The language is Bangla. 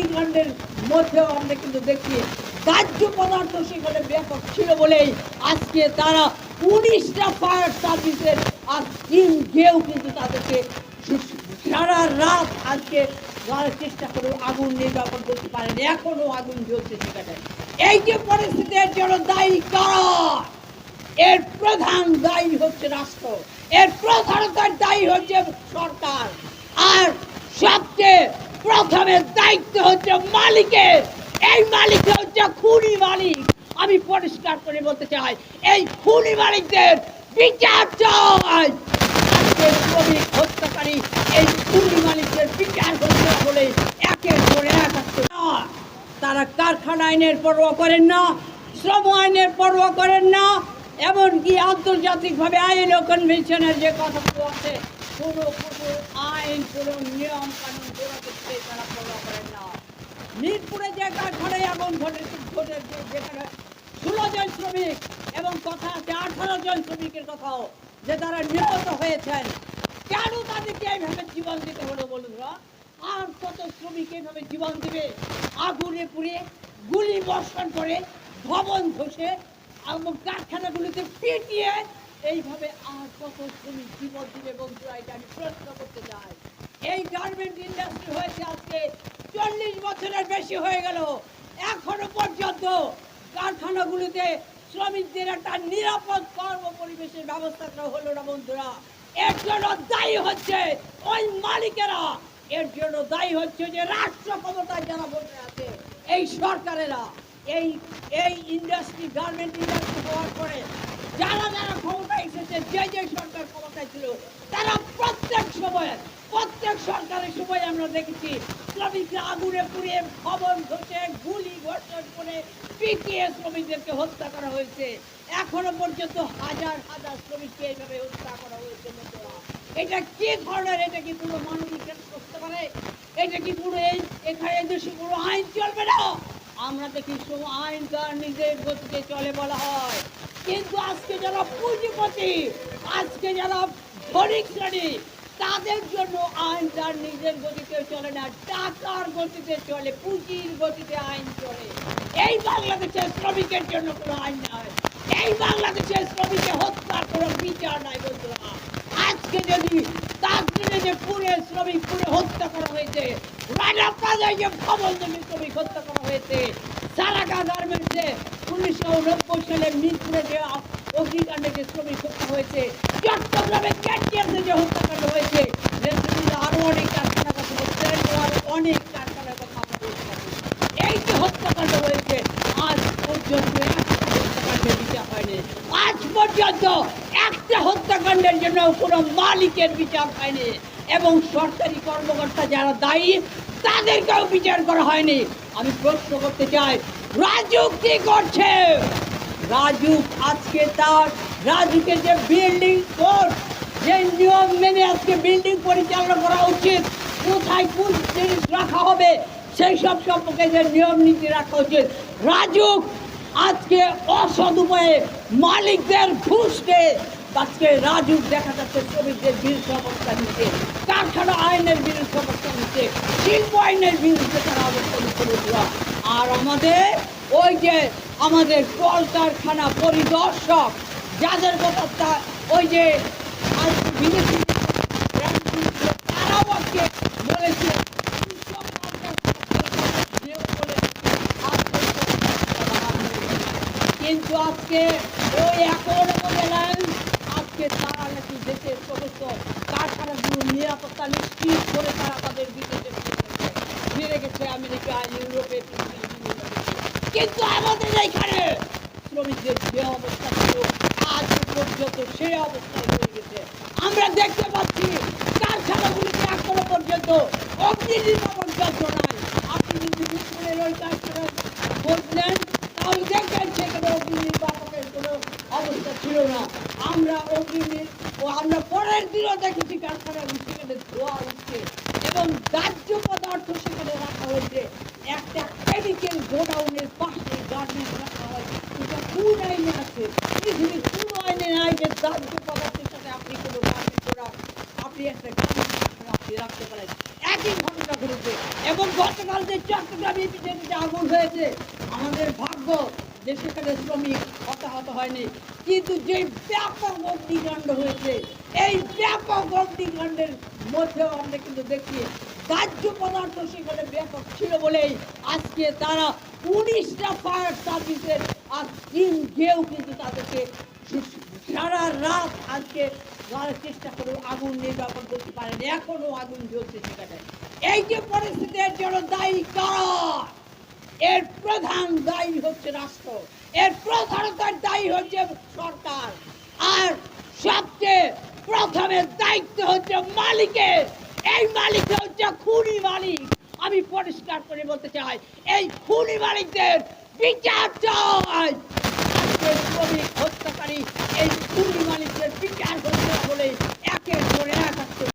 অগ্নিকাণ্ডের মধ্যেও আমরা কিন্তু দেখি দাহ্য পদার্থ সেখানে ব্যাপক ছিল বলেই আজকে তারা উনিশটা ফায়ার সার্ভিসের আর টিম গিয়েও কিন্তু তাদেরকে সারা রাত আজকে চেষ্টা করে আগুন নির্বাপন করতে পারেনি। এখনও আগুন জ্বলছে সেখানে। এই যে পরিস্থিতি এর জন্য দায়ী কারা? এর প্রধান দায়ী হচ্ছে রাষ্ট্র। এর প্রধানতার দায়ী হচ্ছে সরকার। আর সবচেয়ে প্রথমে দায়িত্ব হচ্ছে মালিকের। এই মালিক হচ্ছে খুনি মালিক। আমি পরিষ্কার করে বলতে চাই, এই খুনি মালিকদের বিচার চাই। শ্রমিক, হত্যাকারী, এই মালিকদের একের এক তারা কারখানা আইনের করেন না, শ্রম আইনের করেন না, এমনকি আন্তর্জাতিকভাবে আইএলও কনভেনশনের যে কথাগুলো আছে কোনো কোনো আইন কোনো নিয়ম কানুন কোনো কিছুতে তারা পরোয়া করেন না। মিরপুরে যে কারখানায় আগুন ঘটে ঘটে যেখানে ষোলো জন শ্রমিক এবং কথা আছে আঠারো জন শ্রমিকের কথাও যে তারা নিহত হয়েছেন। কেন তাদেরকে এইভাবে জীবন দিতে হলো তো? আর কত শ্রমিক এইভাবে জীবন দেবে? আগুনে পুড়ে গুলি বর্ষণ করে ভবন ধসে এবং কারখানাগুলিতে পিটিয়ে এইভাবে আর কত শ্রমিক জীবন দিবে বন্ধুরা এটা আমি প্রশ্ন করতে চাই। এই গার্মেন্ট ইন্ডাস্ট্রি হয়েছে আজকে চল্লিশ বছরের বেশি হয়ে গেল। এখনও পর্যন্ত কারখানাগুলিতে শ্রমিকদের একটা নিরাপদ কর্ম পরিবেশের ব্যবস্থা করা হলো না বন্ধুরা। এর জন্য দায়ী হচ্ছে ওই মালিকেরা। এর জন্য দায়ী হচ্ছে যে রাষ্ট্র ক্ষমতায় যারা বসে আছে, এই সরকারেরা। এই এই ইন্ডাস্ট্রি গার্মেন্ট ইন্ডাস্ট্রি হওয়ার পরে ক্ষমতায় যে যে সরকার ক্ষমতায় ছিল, তারা প্রত্যেক সময়, প্রত্যেক সরকারের সময় আমরা দেখেছি, শ্রমিকরা আগুনে পুড়িয়ে ভবন ধসে, গুলি বর্ষণ করে পিটিয়ে শ্রমিকদেরকে হত্যা করা হয়েছে। এখনও পর্যন্ত হাজার হাজার শ্রমিককে এইভাবে হত্যা করা হয়েছে। এটা কি ধরনের? এটা কি পুরো মানবিক করতে পারে? এটা কি পুরো এই এখানে দেশে পুরো আইন চলবে না? আমরা দেখি সব আইন তার নিজের গতিতে চলে বলা হয়। কিন্তু আজকে যারা পুঁজিপতি, আজকে যারা ধনিক শ্রেণি তাদের জন্য আইন তার নিজের গতিতে চলে না, টাকার গতিতে চলে, পুঁজির গতিতে আইন চলে। এই বাংলাদেশের শ্রমিকের জন্য কোনো আইন নাই। এই বাংলাদেশের শ্রমিকের হত্যার কোনো বিচার নাই বন্ধুরা। আজকে যদি জন্য যে পুরে শ্রমিক পুরে হত্যা করা হয়েছে রানা প্লাজায় যে ভবন শ্রমিক হত্যা করা হয়েছে সারাগা গার্মেন্টসে উনিশশো নব্বই সালে মিরপুরে যে অগ্নিকাণ্ডে যে শ্রমিক হত্যা হয়েছে, চট্টগ্রামে ক্যান্টিয়াসে যে হত্যাকাণ্ড হয়েছে আরও অনেক কারখানা কথা বলছে আরও অনেক কারখানার কথা আমরা। এই যে হত্যাকাণ্ড হয়েছে, আজ পর্যন্ত একটা হত্যাকাণ্ডের বিচার হয়নি আজ পর্যন্ত একটা হত্যাকাণ্ডের জন্য কোনো মালিকের বিচার হয়নি এবং সরকারি কর্মকর্তা যারা দায়ী, তাদেরকেও বিচার করা হয়নি আমি প্রশ্ন করতে চাই রাজু কি করছে। রাজু আজকে তার রাজুকে যে বিল্ডিং কোড যে নিয়ম মেনে আজকে বিল্ডিং পরিচালনা করা উচিত, কোথায় কোন জিনিস রাখা হবে, সেই সব সম্পর্কে যে নিয়ম নীতি রাখা উচিত। রাজুক আজকে অসৎ উপায়ে মালিকদের ঘুষকে আজকে রাজুক দেখা যাচ্ছে শ্রমিকদের বিরুদ্ধে অবস্থা নিচ্ছে কারখানা আইনের বিরুদ্ধে অবস্থা নিচ্ছে শিল্প আইনের বিরুদ্ধে তারা অবস্থা নিচ্ছে। আর আমাদের, ওই যে আমাদের কলকারখানা পরিদর্শক, যাদের কথা ওই যে বিদেশি তারাও আজকে বলেছে, কিন্তু আজকে ওই বলেন আজকে তারা নাকি দেশের সমস্ত কারখানাগুলো নিরাপত্তা নিশ্চিত করে তারা তাদের বিদেশে ফিরে গেছে আমেরিকা, ইউরোপে। কিন্তু আমাদের এইখানে শ্রমিকদের যে অবস্থা ছিল, আজ পর্যন্ত সেই অবস্থায় হয়ে গেছে। আমরা দেখতে পাচ্ছি, কারখানাগুলিতে এখনও পর্যন্ত অগ্নি নির্বাপন যন্ত্র নাই। আপনি যদি বিপুলের ওই কারখানা বললেন তাহলে দেখবেন সেখানে অগ্নি নির্বাপনের কোনো অবস্থা ছিল না। আমরা অগ্নি ও আমরা পরের দিনও দেখেছি কারখানা সেখানে ধোয়া উঠছে এবং দাহ্য পদার্থ সেখানে রাখা হয়েছে। একটা কেমিক্যাল গোডাউনের এবং গতকাল যে চট্টগ্রামে যেতে আগুন হয়েছে আমাদের ভাগ্য যে সেখানে শ্রমিক হতাহত হয়নি কিন্তু যে ব্যাপক অগ্নিকাণ্ড হয়েছে এই ব্যাপক অগ্নিকাণ্ডের মধ্যেও আমরা কিন্তু দেখি দাহ্য পদার্থ সেখানে ব্যাপক ছিল বলেই আজকে তারা উনিশটা ফায়ার সার্ভিসের আর তিন কেউ কিন্তু তাদেরকে সারা রাত আজকে চেষ্টা করে আগুন নির্বাপন করতে পারেনি, এখনও আগুন জ্বলছে সেখানে। এই যে পরিস্থিতির জন্য দায়ী কারা? এর প্রধান দায়ী হচ্ছে রাষ্ট্র, এর প্রধানতার দায়ী হচ্ছে সরকার। আর সবচেয়ে প্রথমে দায়িত্ব হচ্ছে মালিকের। এই মালিক হচ্ছে খুনি মালিক। আমি পরিষ্কার করে বলতে চাই, এই খুনি মালিকদের বিচার চাই। আজকে শ্রমিক, হত্যাকারী এই খুনি মালিকদের বিচার না বলে